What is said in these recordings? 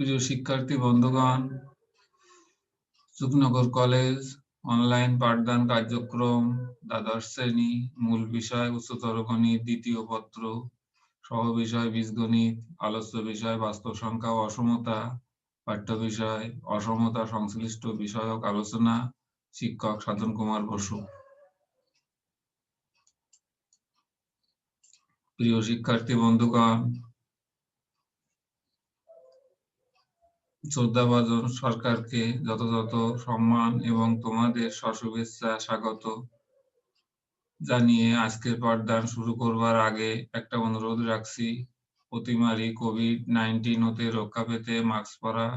প্রিয় শিক্ষার্থী, বন্ধুগণ, সুখনগর কলেজ অনলাইন পাঠদান কার্যক্রম, দ্বাদশ শ্রেণি, মূল বিষয়, উচ্চতর গণিত, দ্বিতীয় পত্র, সহ বিষয়, বীজগণিত, আলোচ্য বিষয়, বাস্তব সংখ্যা অসমতা, পাঠ্য বিষয়, অসমতা সংশ্লিষ্ট বিষয়ক আলোচনা, শিক্ষক সাধন কুমার বসু। প্রিয় শিক্ষার্থী, বন্ধুগণ শ্রদ্ধাভাজন সরকারকে যথাযথ সম্মান এবং তোমাদের সশুভেচ্ছা স্বাগত জানিয়ে আজকের পাঠদান শুরু করবার আগে একটা অনুরোধ রাখছি। অতিমারি কোভিড নাইন্টিন হতে রক্ষা পেতে মাস্ক পরা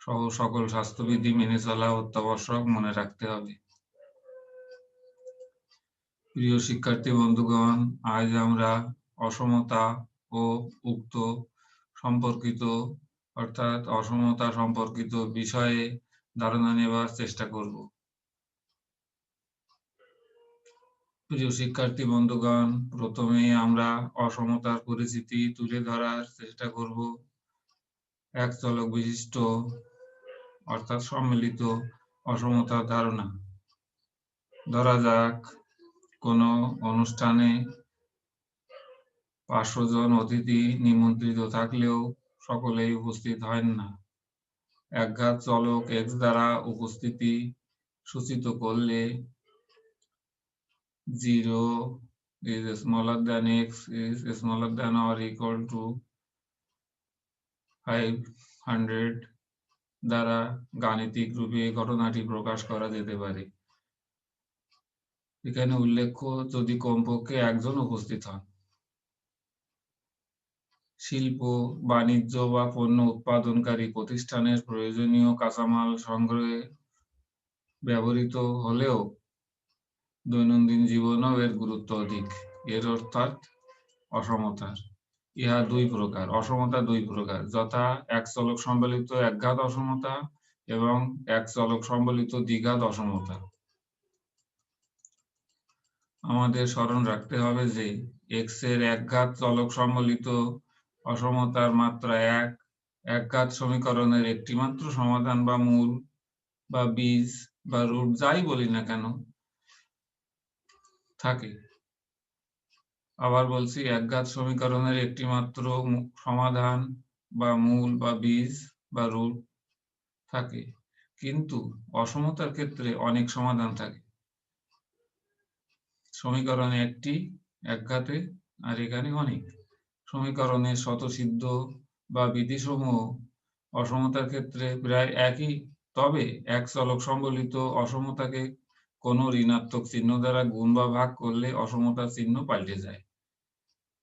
সহ সকল স্বাস্থ্যবিধি মেনে চলা অত্যাবশ্যক মনে রাখতে হবে। প্রিয় শিক্ষার্থী বন্ধুগণ, আজ আমরা অসমতা ও উক্ত সম্পর্কিত অর্থাৎ অসমতা সম্পর্কিত বিষয়ে ধারণা নেবার চেষ্টা করব। প্রিয় শিক্ষার্থী বন্ধুগণ, প্রথমে আমরা অসমতার পরিচিতি তুলে ধরার চেষ্টা করব। এক চলক বিশিষ্ট, অর্থাৎ সম্মিলিত অসমতার ধারণা। ধরা যাক, কোনো অনুষ্ঠানে পাঁচশো জন অতিথি নিমন্ত্রিত থাকলেও সকলেই উপস্থিত হয় না। একঘাত চলক এক্স দ্বারা উপস্থিতি সূচিত করলে zero is smaller than x, is smaller than or equal to 500 দ্বারা গাণিতিক রূপে ঘটনাটি প্রকাশ করা যেতে পারে। এখানে উল্লেখ্য, যদি কমপক্ষে একজন উপস্থিত হন। শিল্প, বাণিজ্য বা পণ্য উৎপাদনকারী প্রতিষ্ঠানের প্রয়োজনীয় কাঁচামাল সংগ্রহে ব্যবহৃত হলেও দৈনন্দিন জীবনেও এর গুরুত্ব অধিক। এর অর্থাৎ অসমতার। ইহা দুই প্রকার। অসমতা দুই প্রকার। যথা এক চলক সম্বলিত একঘাত অসমতা এবং এক চলক সম্বলিত দ্বিঘাত অসমতা। আমাদের স্মরণ রাখতে হবে যে এক্সের একঘাত চলক সম্বলিত অসমতার মাত্রা এক। একঘাত সমীকরণের একটি মাত্র সমাধান বা মূল বা বীজ বা রুট যাই বলি না কেন, থাকে। আবার বলছি একঘাত সমীকরণের একটি মাত্র সমাধান বা মূল বা বীজ বা রুট থাকে। কিন্তু অসমতার ক্ষেত্রে অনেক সমাধান থাকে। সমীকরণে একটি একঘাতে আর এখানে অনেক। সমীকরণের শতসিদ্ধ বা বিধিসমূহ অসমতার ক্ষেত্রে প্রায় একই। তবে এক চলক সম্বলিত অসমতাকে কোন ঋণাত্মক চিহ্ন দ্বারা গুণ বা ভাগ করলে অসমতার চিহ্ন পাল্টে যায়।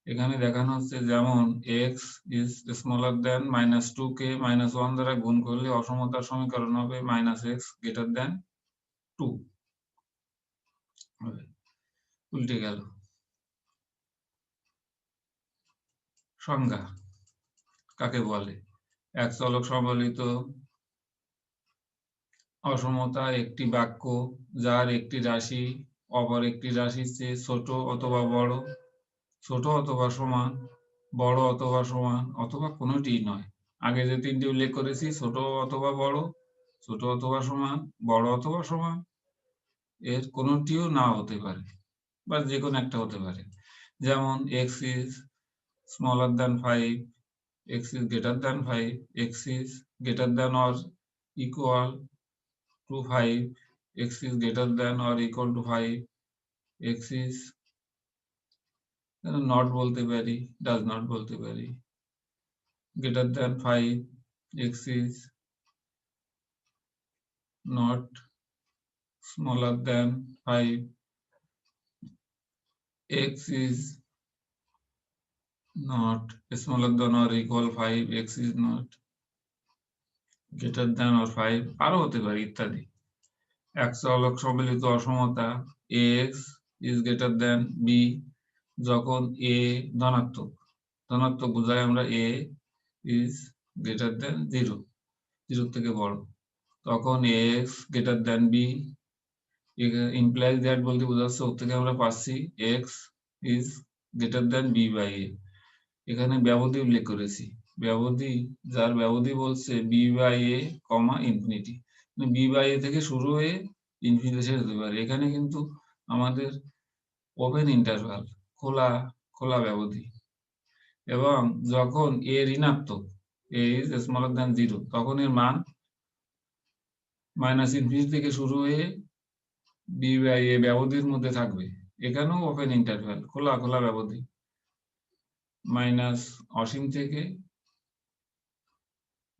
এখানে দেখানো হচ্ছে যেমন x is smaller than minus two K minus one দ্বারা গুণ করলে অসমতার সমীকরণ হবে minus x greater than two উল্টে গেল। সংজ্ঞা। কাকে বলে? এক চলক সম্বলিত অসমতা একটি বাক্য, যার একটি রাশি অপর একটি রাশির চেয়ে ছোট অথবা বড়। ছোট অথবা সমান, বড় অথবা সমান, অথবা কোনোটি নয়। আগে যে তিনটি উল্লেখ করেছি, ছোট অথবা বড়, ছোট অথবা সমান, বড় অথবা সমান, এর কোনোটিও না হতে পারে, বা যে কোনো একটা হতে পারে। যেমন x is smaller than five x is greater than five x is greater than or equal to five x is greater than or equal to five x is not বলতে পারি ডাজ নট বলতে পারি greater than five x is not smaller than 5 x is not smaller than or equal 5 x is not. Greater than or 5 আরও হতে পারে, ইত্যাদি। এক চলক সম্মিলিত অসমতা x is greater than b, যখন a ধনাত্মক। ধনাত্মক বোঝায় আমরা a is greater than 0 0 থেকে বড়। তখন x greater than b implies that বলতে বোঝাচ্ছে, ওর থেকে আমরা পাচ্ছি x is greater than b by a এখানে ব্যবধি উল্লেখ করেছি। ব্যবধি, যার ব্যবধি বলছে b by a comma infinity b by a থেকে শুরু হয়ে ইনফিনিটি শেষ হতে পারে। এখানে কিন্তু আমাদের ওপেন ইন্টারভাল খোলা খোলা ব্যবধি। এবং যখন এ ঋণাত্মক a is smaller than zero তখন এর মান মাইনাস ইনফিনিটি থেকে শুরু হয়ে বি বাই এ ব্যবধির মধ্যে থাকবে। এখানেও ওপেন ইন্টারভ্যাল খোলা খোলা ব্যবধি। মাইনাস অসীম থেকে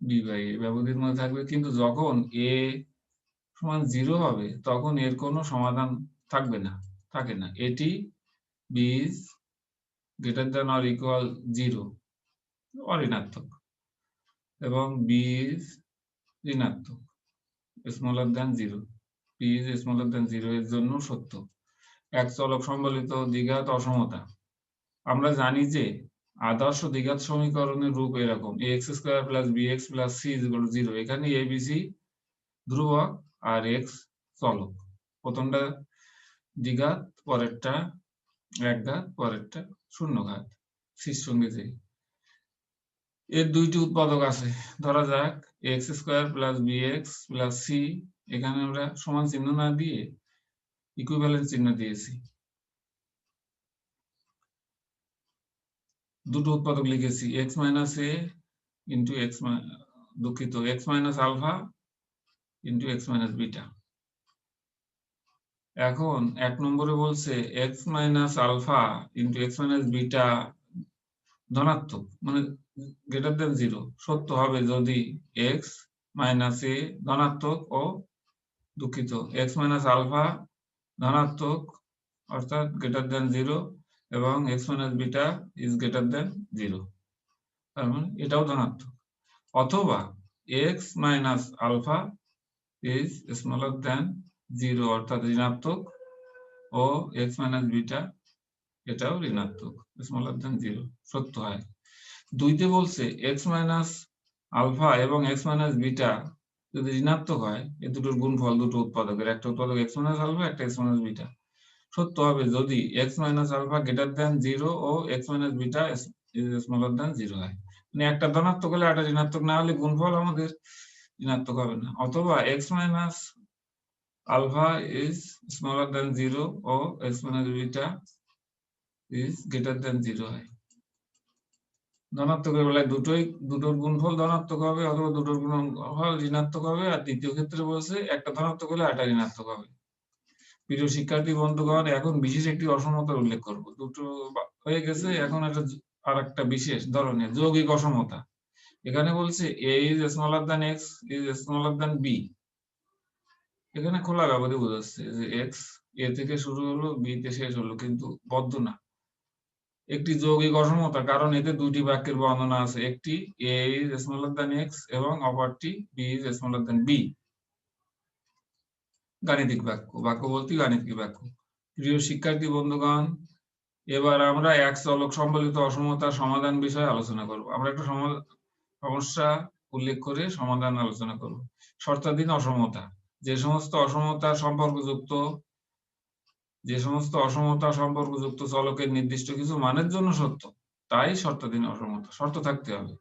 বি বাই এ ব্যবধির মধ্যে থাকবে। কিন্তু যখন এ সমান জিরো হবে, তখন এর কোনো সমাধান থাকবে না, থাকে না। এটি b is greater than or equal zero অঋণাত্মক এবং বি ইজ ঋণাত্মক smaller than zero p is smaller than zero এর জন্য সত্য। এক চলক সম্বলিত দ্বিঘাত অসমতা। আমরা জানি যে আদর্শ দ্বিঘাত সমীকরণের রূপ এরকম। X square plus b x plus c is zero এখানে এ বি সি ধ্রুবক আর এক্স চলক। প্রথমটা দ্বিঘাত, পরেরটা একঘাত, পরেরটা শূন্য ঘাত সির সঙ্গে যে। এর দুইটি উৎপাদক আছে। ধরা যাক x square plus b x plus c এখানে আমরা সমান চিহ্ন না দিয়ে ইকুইভ্যালেন্ট চিহ্ন দিয়েছি। দুটো উৎপাদক লিখেছি x minus a into x দুঃখিত x minus alpha into x minus beta এখন এক নম্বরে বলছে x minus alpha into x minus beta ধনাত্মক মানে গ্রেটার দেন জিরো সত্য হবে যদি এক্স মাইনাস এ ধনাত্মক ও দুঃখিত এক্স মাইনাস আলফা ধনাত্মক অর্থাৎ গ্রেটার দেন জিরো এবং x minus beta is greater than zero তার মানে এটাও ধনাত্মক। অথবা x minus alpha is smaller than zero অর্থাৎ ঋণাত্মক, ও এক্স মাইনাস বিটা এটাও ঋণাত্মক স্মলার দেন জিরো সত্য হয়। দুইতে বলছে এক্স মাইনাস আলফা এবং এক্স মাইনাস বিটা যদি ঋণাত্মক হয়, এ দুটোর গুণফল দুটো উৎপাদকের। একটা উৎপাদক এক্স মাইনাস আলফা একটা এক্স মাইনাস বিটা সত্য হবে যদি x minus alpha greater than zero ও x minus beta smaller than zero হয়। মানে একটা ধনাত্মক হলে একটা ঋণাত্মক, না হলে গুণফল আমাদের ঋণাত্মক হবে না। অথবা x minus alpha is smaller than zero O x minus beta is greater than zero হয়। ধনাত্মকের বেলায় দুটোই, দুটোর গুণফল ধনাত্মক হবে, অথবা দুটোর গুণফল ঋণাত্মক হবে, আর দ্বিতীয় ক্ষেত্রে বলছে একটা ধনাত্মক হলে একটা ঋণাত্মক হবে। প্রিয় শিক্ষার্থী বন্ধুগণ, এখন বিশেষ একটি অসমতার উল্লেখ করব। দুটো হয়ে গেছে, এখন একটা আর একটা বিশেষ ধরনের যৌগিক অসমতা। এখানে বলছে a is smaller than x is smaller than b এখানে খোলা ব্যবধি বোঝাচ্ছে যে এক্স এ থেকে শুরু হলো বি তে শেষ হলো, কিন্তু বদ্ধ না। একটি যৌগিক অসমতা, কারণ এতে দুটি বাক্যের বর্ণনা আছে। একটি a is smaller than x এবং অপরটি b is smaller than b গাণিতিক বাক্য বাক্য বলতে গাণিতিক বাক্য। প্রিয় শিক্ষার্থী, বন্ধুগণ, এবার আমরা এক চলক সম্বলিত অসমতার সমাধান বিষয়ে আলোচনা করব। আমরা একটা সমস্যা উল্লেখ করে সমাধান আলোচনা করব। শর্তাধীন অসমতা, যে সমস্ত অসমতা সম্পর্কযুক্ত, যে সমস্ত অসমতা সম্পর্কযুক্ত চলকের নির্দিষ্ট কিছু মানের জন্য সত্য, তাই শর্তাধীন অসমতা। শর্ত থাকতে হবে।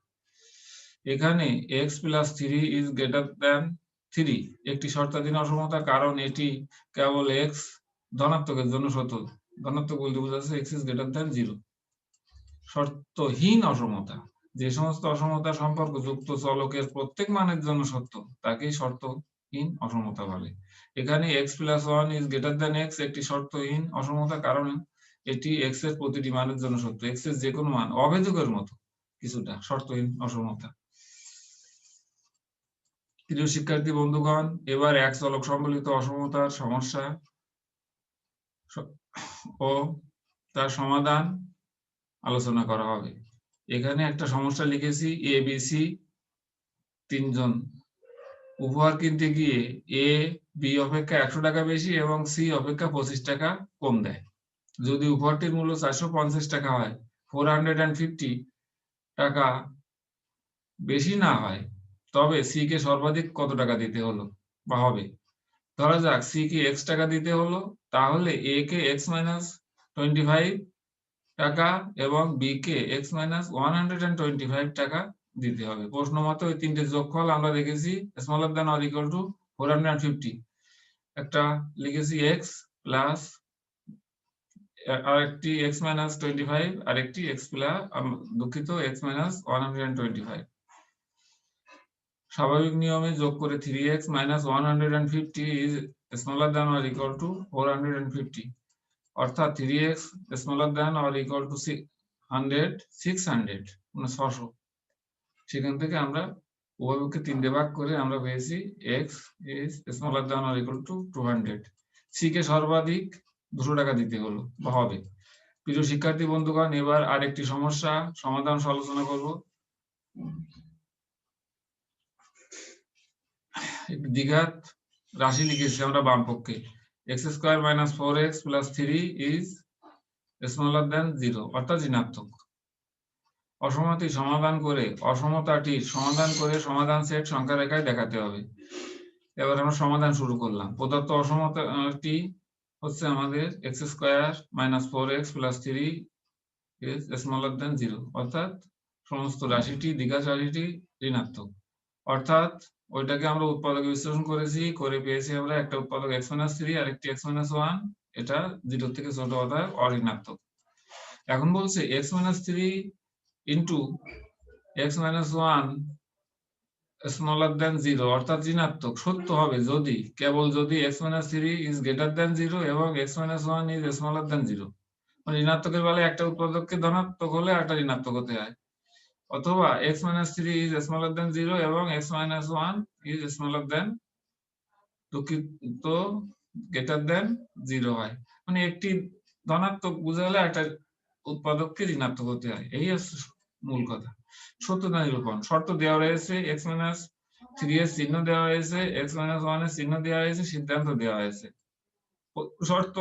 এখানে x plus three is greater than three, একটি শর্তাধীন অসমতা কারণ এটি কেবল এক্স ধনাত্মকের জন্য সত্য। ধনাত্মক বলতে বোঝাচ্ছে x is greater than zero শর্তহীন অসমতা, যে সমস্ত অসমতা সম্পর্ক যুক্ত চলকের প্রত্যেক মানের জন্য সত্য, তাকেই শর্তহীন অসমতা বলে। এখানে x plus one is greater than x একটি শর্তহীন অসমতা কারণ এটি এক্সের প্রতিটি মানের জন্য সত্য। এক্সের যে কোনো মান অভেদকের মতো, কিছুটা শর্তহীন অসমতা। প্রিয় শিক্ষার্থী, বন্ধুগণ, এবার এক চলক সম্বলিত অসমতার সমস্যা ও তার সমাধান আলোচনা করা হবে। এখানে একটা সমস্যা লিখেছি এ বি সি তিনজন। উপহার কিনতে গিয়ে এ বি অপেক্ষা একশো টাকা বেশি এবং সি অপেক্ষা পঁচিশ টাকা কম দেয়। যদি উপহারটির মূল্য চারশো পঞ্চাশ টাকা হয় ফোর হান্ড্রেড অ্যান্ড ফিফটি টাকা বেশি না হয় তবে সি কে সর্বাধিক কত টাকা দিতে হলো? বা হবে? ধরা যাক সি কে এক্স টাকা দিতে হলো, তাহলে এ কে এক্স মাইনাস টোয়েন্টি ফাইভ টাকা এবং b K x minus one hundred and twenty five টাকা দিতে হবে। প্রশ্ন মতে ওই তিনটে যোগফল আমরা দেখেছি smaller than or equal to four hundred fifty একটা লিখেছি এক্স প্লাস আরেকটি এক্স মাইনাস টোয়েন্টি ফাইভ আরেকটি এক্স প্লাস দুঃখিত x minus one hundred and twenty five স্বাভাবিক নিয়মে যোগ করে three x minus one hundred and fifty is smaller than or equal to four hundred and fifty অর্থাৎ three x smaller than or equal to hundred six hundred মানে ছশো। সেখান থেকে আমরা উভয়পক্ষে তিনটে ভাগ করে আমরা পেয়েছি x is smaller than or equal to two hundred c কে সর্বাধিক দুশো টাকা দিতে হলো বা হবে। প্রিয় শিক্ষার্থী বন্ধুগণ, এবার আরেকটি সমস্যা সমাধান আলোচনা করব। দ্বিঘাত রাশি লিখেছি আমরা বাম পক্ষে। X square minus four x plus three is smaller than zero অর্থাৎ ঋণাত্মক। অসমতি সমাধান করে, অসমতাটির সমাধান করে সমাধান সেট সংখ্যা রেখায় দেখাতে হবে। এবার আমরা সমাধান শুরু করলাম। প্রদত্ত অসমতাটি হচ্ছে আমাদের x square minus four x plus three smaller than zero অর্থাৎ সমস্ত রাশিটি দীঘা রাশিটি ঋণাত্মক। অর্থাৎ ওইটাকে আমরা উৎপাদকে বিশ্লেষণ করেছি, করে পেয়েছি আমরা একটা উৎপাদক এক্স মাইনাস থ্রি আর একটি এক্স মাইনাস ওয়ান এটা জিরো থেকে ছোট অর্থাৎ অঋণাত্মক। এখন বলছে x minus three into x minus one smaller than zero অর্থাৎ ঋণাত্মক। সত্য হবে যদি, কেবল যদি x minus three is greater than zero এবং x minus one is smaller than zero ঋণাত্মকের বেলায় একটা উৎপাদককে ধনাত্মক হলে একটা ঋণাত্মক হতে হয়। অথবা x minus three is smaller than zero এবং x minus one is smaller than দুঃখিত গ্রেটার দেন জিরো হয়। মানে একটি ধনাত্মক বুঝালে একটা উৎপাদককে ঋণাত্মক হতে হয়। এই মূল কথা। সত্যতা নিরূপণ। শর্ত দেওয়া রয়েছে এক্স মাইনাস থ্রি এর চিহ্ন দেওয়া হয়েছে এক্স মাইনাস ওয়ানের চিহ্ন দেওয়া হয়েছে, সিদ্ধান্ত দেওয়া হয়েছে। শর্ত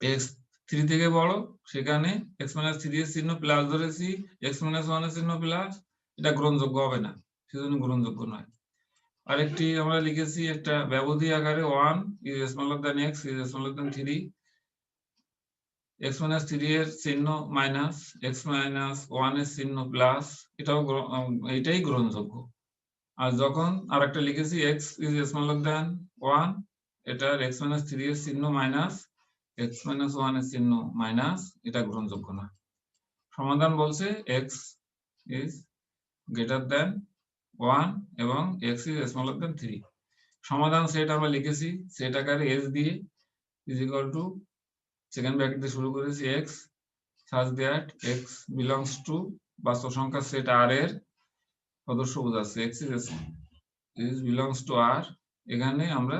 এক্স থ্রি থেকে বড়, সেখানে এক্স মাইনাস থ্রি এর চিহ্ন প্লাস ধরেছি এক্স মাইনাস ওয়ানের চিহ্ন প্লাস এটা গ্রহণযোগ্য হবে না, সেজন্য গ্রহণযোগ্য নয়। আরেকটি আমরা লিখেছি একটা ব্যবধি আকারে one is smaller than x is smaller than three x minus three এর চিহ্ন মাইনাস এক্স মাইনাস ওয়ানের চিহ্ন প্লাস এটাও এটাই গ্রহণযোগ্য। আর যখন আর একটা লিখেছি x is smaller than one এটার এক্স মাইনাস থ্রি এর চিহ্ন মাইনাস এক্স মাইনাস ওয়ানের চিহ্ন মাইনাস এটা গ্রহণযোগ্য না। সমাধান বলছে x is greater than one এবং x is smaller than three সমাধান সেট আমরা লিখেছি সেট আকারে এস দিয়ে is equal to second bracket দিয়ে শুরু করেছি x such that x belongs to বাস্তব সংখ্যা সেট আর এর সদস্য বোঝাচ্ছে। X is belongs to R এখানে আমরা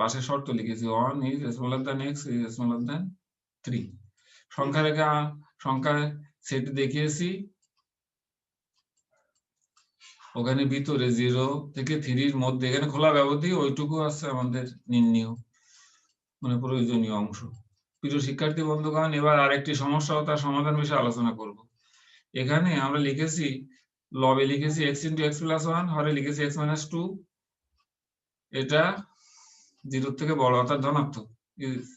পাশে শর্ত লিখেছি one is smaller than x is smaller than three সংখ্যা রেখা, সংখ্যা সেট দেখিয়েছি। ওখানে ভিতরে জিরো থেকে থ্রির মধ্যে, এখানে খোলা ব্যবধি, ওইটুকু আছে আমাদের নির্ণীয় মানে প্রয়োজনীয় অংশ। প্রিয় শিক্ষার্থী, বন্ধুগণ, এবার আরেকটি সমস্যা ও তার সমাধান বিষয়ে আলোচনা করব। এখানে আমরা লিখেছি লবে লিখেছি x into x plus one হরে লিখেছি এক্স মাইনাস টু এটা জিরো থেকে বড় অর্থাৎ ধনাত্মক।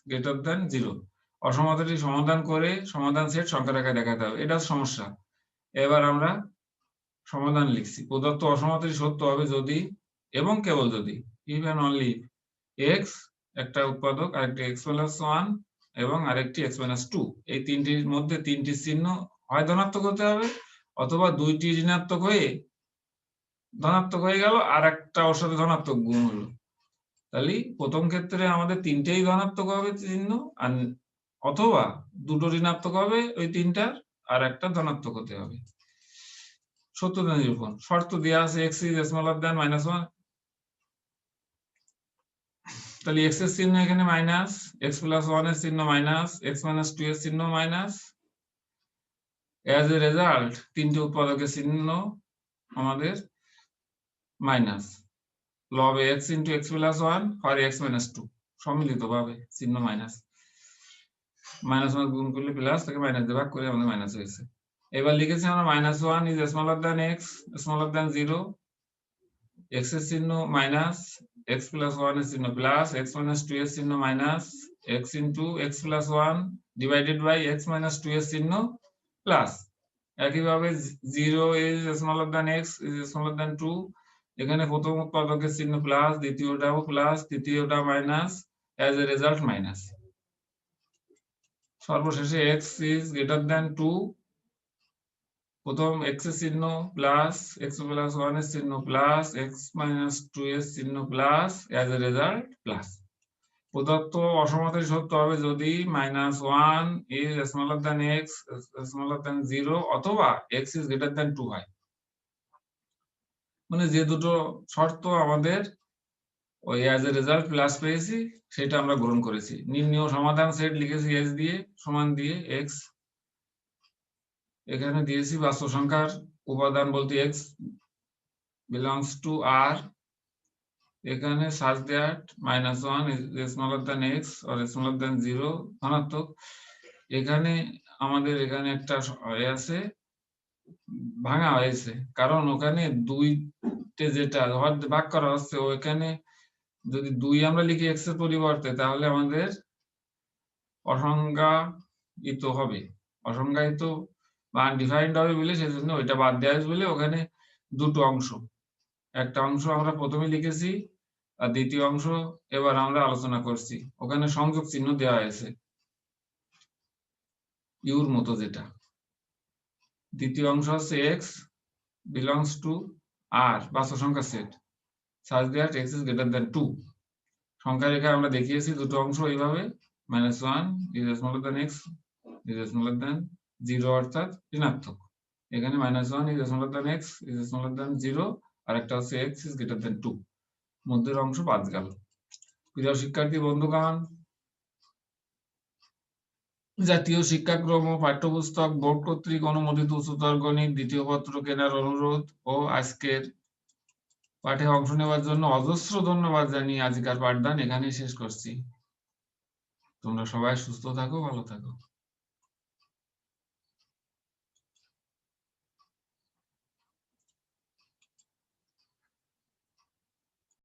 গ্রেটার দেন জিরো অসমতাটি সমাধান করে সমাধান সেট সংখ্যা রেখায় দেখাতে হবে। এটা সমস্যা। এবার আমরা সমাধান লিখছি। প্রদত্ত অসমতাটি সত্য হবে যদি এবং কেবল যদি ইভেন অনলি এক্স একটা উৎপাদক, আরেকটি এক্স প্লাস ওয়ান এবং আরেকটি এক্স মাইনাস টু এই তিনটির মধ্যে তিনটি চিহ্ন হয় ধনাত্মক হতে হবে অথবা দুইটি ঋণাত্মক হয়ে ধনাত্মক হয়ে গেল আর একটা ওর সাথে ধনাত্মক গুণ হলো। তাহলে প্রথম ক্ষেত্রে আমাদের তিনটেই ধনাত্মক হবে চিহ্ন, আর অথবা দুটো ঋণাত্মক হবে ওই তিনটার, আর একটা ধনাত্মক হতে হবে। সত্যতা নিরূপণ। শর্ত দেওয়া আছে x is smaller than minus one তাহলে এক্সের চিহ্ন এখানে মাইনাস এক্স প্লাস ওয়ানের চিহ্ন মাইনাস এক্স মাইনাস টু এর চিহ্ন মাইনাস এজ এ রেজাল্ট তিনটে উৎপাদকের চিহ্ন আমাদের মাইনাস লব x into x plus one আর এক্স মাইনাস টু সম্মিলিত ভাবে চিহ্ন মাইনাস মাইনাস ওয়ান গুণ করলে প্লাস তাকে মাইনাস দিয়ে ভাগ করে আমাদের মাইনাস হয়েছে। এবার লিখেছি আমরা minus one is smaller than x smaller than zero এক্সের চিহ্ন মাইনাস এক্স প্লাস ওয়ানের চিহ্ন প্লাস এক্স মাইনাস টু এর চিহ্ন minus x into x plus one divided by x minus two এর চিহ্ন প্লাস একইভাবে zero is smaller than x is smaller than two এখানে প্রথম উৎপাদকের চিহ্ন প্লাস দ্বিতীয়টাও plus তৃতীয়টা minus as a result minus সর্বশেষে x is greater than two প্রথম এক্সের চিহ্ন প্লাস এক্স প্লাস ওয়ানের চিহ্ন প্লাস এক্স মাইনাস টু এর চিহ্ন plus as a result plus প্রদত্ত অসমতাই সত্য হবে যদি minus one is smaller than x smaller than zero অথবা x is greater than two হয়। মানে যে দুটো শর্ত আমাদের, ওই অ্যাজ এ রেজাল্ট প্লাস পেয়েছি, সেটা আমরা গ্রহণ করেছি। নির্ণয় সমাধান সেট লিখেছি এস দিয়ে, সমান দিয়ে এক্স এখানে দিয়েছি বাস্তব সংখ্যার উপাদান বলতে এক্স বিলংস টু আর এখানে search that minus one smaller than x R smaller than zero ধনাত্মক। এখানে আমাদের এখানে একটা আছে ভাঙা হয়েছে। কারণ ওখানে দুইতে যেটা ভাগ করা হচ্ছে, ওইখানে যদি দুই আমরা লিখি এক্সের পরিবর্তে, তাহলে আমাদের অসংজ্ঞায়িত হবে। অসংজ্ঞায়িত বা আনডিফাইন্ড হবে বলে সেজন্য ওইটা বাদ দেওয়া হয়েছে বলে ওখানে দুটো অংশ। একটা অংশ আমরা প্রথমে লিখেছি আর দ্বিতীয় অংশ এবার আমরা আলোচনা করছি। ওখানে সংযোগ চিহ্ন দেওয়া হয়েছে। ইউর মতো যেটা। দ্বিতীয় অংশ হচ্ছে এক্স বিলংস টু আর বাস্তব সংখ্যা set search that x is greater than two সংখ্যা রেখা আমরা দেখিয়েছি, দুটো অংশ এইভাবে minus one is smaller than x is smaller than zero অর্থাৎ ঋণাত্মক। এখানে minus one is smaller than x is smaller than zero আর একটা হচ্ছে x is greater than two মধ্যের অংশ বাদ গেল। প্রিয় শিক্ষার্থী, বন্ধুগণ জাতীয় শিক্ষাক্রম পাঠ্যপুস্তক বোর্ড কর্তৃক অনুমোদিত উচ্চতর গণিত দ্বিতীয় পত্র কেনার অনুরোধ ও আজকের পাঠে অংশ নেওয়ার জন্য অজস্র ধন্যবাদ জানিয়ে আজকের পাঠদান এখানেই শেষ করছি। তোমরা সবাই সুস্থ থাকো, ভালো থাকো।